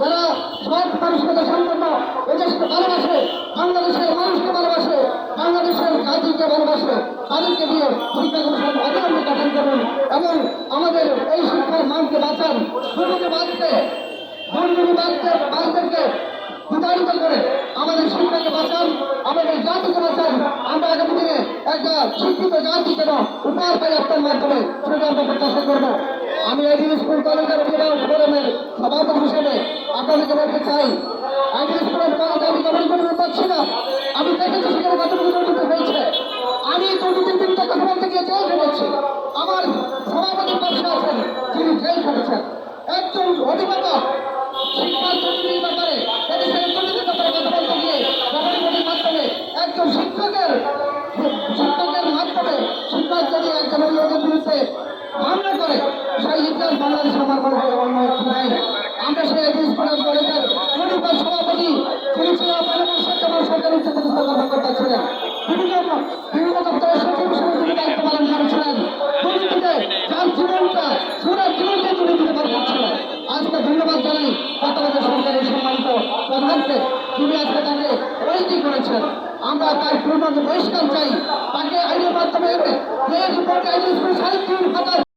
যারা সৎ মানুষকে সম্পন্ন এদেশকে ভালোবাসে, বাংলাদেশের মানুষকে ভালোবাসে, বাংলাদেশের জাতিকে ভালোবাসে, তাদেরকে দিয়ে এবং আমাদের এই শিক্ষার মানকে বাঁচান। করে আমাদের শিক্ষাকে বাঁচান, আমাদের জাতিকে বাঁচান। আমরা আগামী একটা শিক্ষিত জাতি কেন উপহার পাই আপনার আমি আইডিয়াল স্কুল কলেজের অভিভাবক ফোরামের সভাপতি হিসেবে আপনাদেরকে বলতে চাই। না। আমি হয়েছে। আমি দুর্নীতির বিরুদ্ধে কথা বলতে গিয়ে জেল আমার পাশে আছেন তিনি জেল একজন অভিভাবক শিক্ষার ব্যাপারে মাধ্যমে একজন শিক্ষকের শিক্ষকের মাধ্যমে শিক্ষক যদি একজন বিরুদ্ধে মামলা করে, সেই ইতিহাস বাংলাদেশে প্রধানকে তিনি আজকে তাকে ওয়েটি করেছেন। আমরা তার পূর্ণ বহিষ্কার চাই। তাকে আইনের মাধ্যমে